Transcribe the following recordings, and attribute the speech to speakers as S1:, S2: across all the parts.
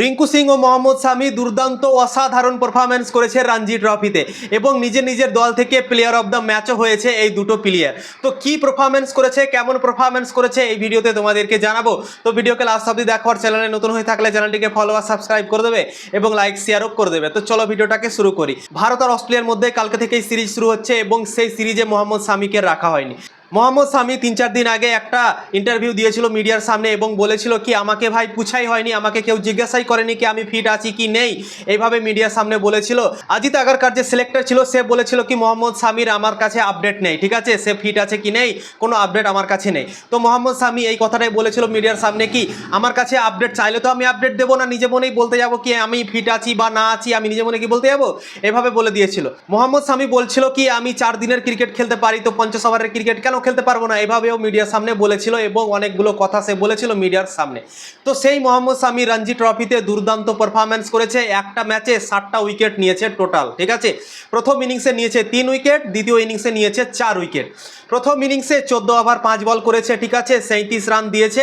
S1: রিঙ্কু সিং ও মোহাম্মদ শামি দুর্দান্ত অসাধারণ পারফরমেন্স করেছে রঞ্জি ট্রফিতে এবং নিজের নিজের দল থেকে প্লেয়ার অফ দ্য ম্যাচও হয়েছে এই দুটো প্লেয়ার তো কি পারফরমেন্স করেছে, কেমন পারফরমেন্স করেছে এই ভিডিওতে তোমাদেরকে জানাব। তো ভিডিওকে লাস্ট অব্দি দেখো আর চ্যানেলে নতুন হয়ে থাকলে চ্যানেলটিকে ফলো আর সাবস্ক্রাইব করে দেবে এবং লাইক শেয়ারও করে দেবে। তো চলো ভিডিওটাকে শুরু করি। ভারত আর অস্ট্রেলিয়ার মধ্যে কালকে থেকেই সিরিজ শুরু হচ্ছে এবং সেই সিরিজে মোহাম্মদ শামিকে রাখা হয়নি। মোহাম্মদ শামি তিন চার দিন আগে একটা ইন্টারভিউ দিয়েছিল মিডিয়ার সামনে এবং বলেছিল কি, আমাকে ভাই পুছাই হয়নি, আমাকে কেউ জিজ্ঞাসাই করেনি কি আমি ফিট আছি কি নেই। এইভাবে মিডিয়ার সামনে বলেছিল। আজিত আগারকার যে সিলেক্টর ছিল, সে বলেছিল কি, মোহাম্মদ শামির আমার কাছে আপডেট নেই, ঠিক আছে? সে ফিট আছে কি নেই? কোনো আপডেট আমার কাছে নেই। তো মোহাম্মদ শামি এই কথাটাই বলেছিল মিডিয়ার সামনে কি, আমার কাছে আপডেট চাইলে তো আমি আপডেট দেবো না, নিজে মনেই বলতে যাব কি, আমি ফিট আছি বা না আছি, আমি নিজে মনে কি বলতে যাব? এভাবে বলে দিয়েছিল। মোহাম্মদ শামি বলছিল কি, আমি চার দিনের ক্রিকেট খেলতে পারি, তো পঞ্চাশ ওভারের ক্রিকেট কেন খেলতে পারব না। এভাবেও মিডিয়ার সামনে বলেছিল এবং অনেকগুলো কথা সে বলেছিল মিডিয়ার সামনে। তো সেই মোহাম্মদ শামি রঞ্জি ট্রফিতে দুর্দান্ত পারফরমেন্স করেছে। একটা ম্যাচে ষাটটা উইকেট নিয়েছে টোটাল ঠিক আছে? প্রথম ইনিংসে নিয়েছে তিন উইকেট দ্বিতীয় ইনিংসে নিয়েছে চার উইকেট প্রথম ইনিংসে চোদ্দ ওভার পাঁচ বল করেছে, ঠিক আছে? সাঁত্রিশ রান দিয়েছে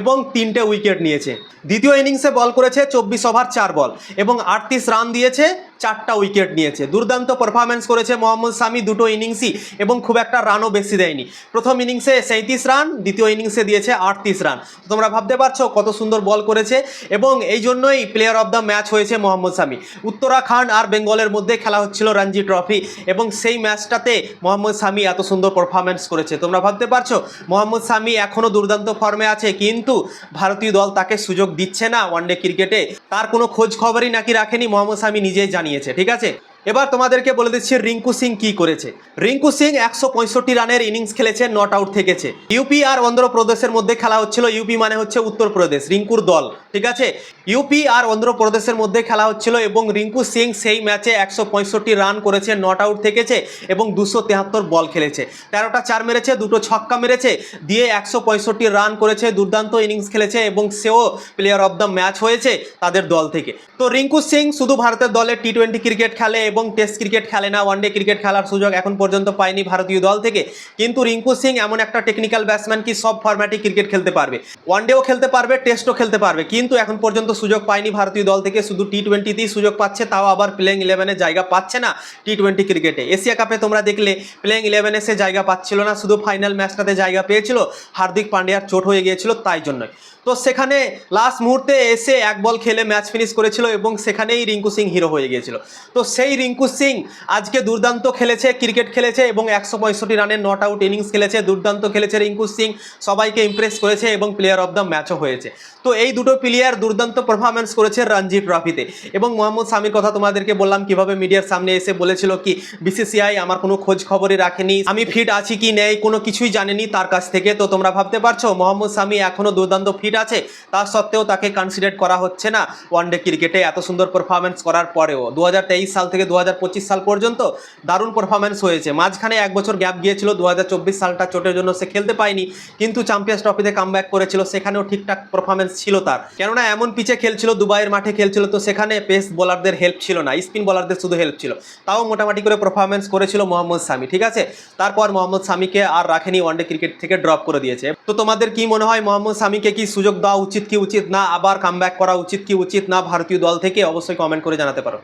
S1: এবং তিনটে উইকেট নিয়েছে। দ্বিতীয় ইনিংসে বল করেছে চব্বিশ ওভার চার বল এবং আটত্রিশ রান দিয়েছে চারটা উইকেট নিয়েছে। দুর্দান্ত পারফরমেন্স করেছে মোহাম্মদ শামি দুটো ইনিংসই এবং খুব একটা রানও বেশি দেয়নি। প্রথম ইনিংসে সাঁত্রিশ রান, দ্বিতীয় ইনিংসে দিয়েছে আটত্রিশ রান। তোমরা ভাবতে পারছ কত সুন্দর বল করেছে এবং এই জন্যই প্লেয়ার অফ দ্য ম্যাচ হয়েছে মোহাম্মদ শামি উত্তরাখণ্ড আর বেঙ্গলের মধ্যে খেলা হচ্ছিল রঞ্জি ট্রফি এবং সেই ম্যাচটাতে মোহাম্মদ শামি এত সুন্দর পারফরমেন্স করেছে। তোমরা ভাবতে পারছ মোহাম্মদ শামি এখনও দুর্দান্ত ফর্মে আছে, কিন্তু ভারতীয় দল তাকে সুযোগ দিচ্ছে না ওয়ানডে ক্রিকেটে তার কোনো খোঁজ খবরই নাকি রাখেনি মোহাম্মদ শামি নিজেই জানিয়েছে ঠিক আছে? এবার তোমাদেরকে বলে দিচ্ছি রিঙ্কু সিং কি করেছে। রিঙ্কু সিং একশো পঁয়ষট্টি রানের ইনিংস খেলেছে, নট আউট থেকেছে। ইউপি আর অন্ধ্রপ্রদেশের মধ্যে খেলা হচ্ছিল, ইউপি মানে হচ্ছে উত্তরপ্রদেশ, রিঙ্কুর দল, ঠিক আছে? ইউপি আর অন্ধ্রপ্রদেশের মধ্যে খেলা হচ্ছিল এবং রিঙ্কু সিং সেই ম্যাচে একশো পঁয়ষট্টি রান করেছে, নট আউট থেকেছে এবং দুশো বল খেলেছে। তেরোটা চার মেরেছে, দুটো ছক্কা মেরেছে, দিয়ে একশো পঁয়ষট্টি রান করেছে, দুর্দান্ত ইনিংস খেলেছে এবং সেও প্লেয়ার অফ দ্য ম্যাচ হয়েছে তাদের দল থেকে। তো রিঙ্কু সিং শুধু ভারতের দলে টি টোয়েন্টি ক্রিকেট খেলে এবং টেস্ট ক্রিকেট খেলে না ওয়ানডে ক্রিকেট খেলার সুযোগ এখন পর্যন্ত পায়নি ভারতীয় দল থেকে। কিন্তু রিঙ্কু সিং এমন একটা টেকনিক্যাল ব্যাটসম্যান কি সব ফরম্যাটে ক্রিকেট খেলতে পারবে। ওয়ানডেও খেলতে পারবে টেস্টও খেলতে পারবে, কিন্তু এখন পর্যন্ত সুযোগ পায়নি ভারতীয় দল থেকে। শুধু টি টোয়েন্টিতেই সুযোগ পাচ্ছে, তাও আবার প্লেইং ইলেভেনে জায়গা পাচ্ছে না টি টোয়েন্টি ক্রিকেটে এশিয়া কাপে তোমরা দেখলে প্লেইং ইলেভেনে সে জায়গা পাচ্ছিল না, শুধু ফাইনাল ম্যাচটাতে জায়গা পেয়েছিল। হার্দিক পান্ডিয়ার চোট হয়ে গিয়েছিল, তাই জন্যই। তো সেখানে লাস্ট মুহূর্তে এসে এক বল খেলে ম্যাচ ফিনিশ করেছিল এবং সেখানেই রিঙ্কু সিং হিরো হয়ে গিয়েছিল। তো সেই রিঙ্কু সিং আজকে দুর্দান্ত খেলেছে ক্রিকেট খেলেছে এবং একশো পঁয়ষট্টি রানের নট আউট ইনিংস খেলেছে, দুর্দান্ত খেলেছে রিঙ্কু সিং, সবাইকে ইমপ্রেস করেছে এবং প্লেয়ার অফ দ্য ম্যাচও হয়েছে। তো এই দুটো প্লেয়ার দুর্দান্ত পারফরমেন্স করেছে রঞ্জি ট্রফিতে এবং মোহাম্মদ সামির কথা তোমাদেরকে বললাম, কীভাবে মিডিয়ার সামনে এসে বলেছিল কি বিসিসিআই আমার কোনো খোঁজ খবরই রাখেনি, আমি ফিট আছি কি নেই, কোনো কিছুই জানেনি তার কাছ থেকে, তো তোমরা ভাবতে পারছ, মোহাম্মদ সামি এখনও দুর্দান্ত ফিট আছে, তা সত্ত্বেও তাকে কনসিডার করা হচ্ছে না। ওয়ানডে ক্রিকেটে এত সুন্দর পারফরমেন্স করার পরেও দু সাল থেকে দু সাল পর্যন্ত দারুণ পারফরমেন্স হয়েছে। মাঝখানে এক বছর গ্যাপ গিয়েছিল দু সালটা চোটের জন্য সে খেলতে পায়নি কিন্তু চ্যাম্পিয়ন্স ট্রফিতে কামব্যাক করেছিল, সেখানেও ঠিকঠাক পারফরমেন্স ছিল তার। কেননা এমন পিচে খেলছিল, দুবাইয়ের মাঠে খেলছিল, তো সেখানে পেস বোলারদের হেল্প ছিল না স্পিন বোলারদের শুধু হেল্প ছিল। তাও মোটামুটি করে পারফরমেন্স করেছিল মোহাম্মদ সামি, ঠিক আছে? তারপর মোহাম্মদ সামিকে আর রাখেনি ওয়ানডে ক্রিকেট থেকে ড্রপ করে দিয়েছে। তো তোমাদের কি মনে হয়, মোহাম্মদ সামিকে কি সুযোগ দেওয়া উচিত কি উচিত না? আবার কামব্যাক করা উচিত কি উচিত না? ভারতীয় দল থেকে অবশ্যই কমেন্ট করে জানাতে পারো।